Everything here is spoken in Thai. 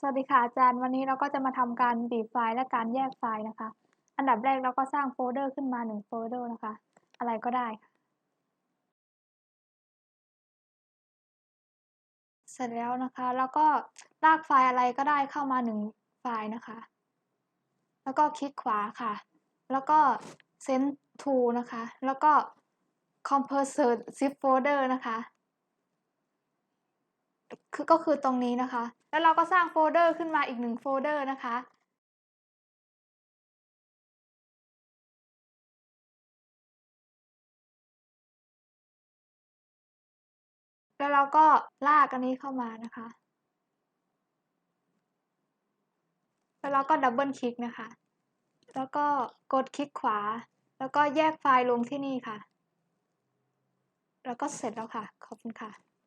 สวัสดีค่ะอาจารย์วันนี้เราก็จะมาทำการบีบไฟล์และการแยกไฟล์นะคะ อันดับแรกเราก็สร้างโฟลเดอร์ขึ้นมาหนึ่งโฟลเดอร์นะคะ อะไรก็ได้ค่ะเสร็จแล้วนะคะ แล้วก็ลากไฟล์อะไรก็ได้เข้ามาหนึ่งไฟล์นะคะ แล้วก็คลิกขวาค่ะ แล้วก็ send to นะคะ แล้วก็ compress zip folder นะคะ คือก็คือตรงนี้นะคะ แล้วเราก็สร้างโฟลเดอร์ขึ้นมาอีกหนึ่งโฟลเดอร์นะคะแล้วเราก็ลากอันนี้เข้ามานะคะ แล้วเราก็ดับเบิลคลิกนะคะ แล้วก็กดคลิกขวา แล้วก็แยกไฟล์ลงที่นี่ค่ะ แล้วก็เสร็จแล้วค่ะ ขอบคุณค่ะ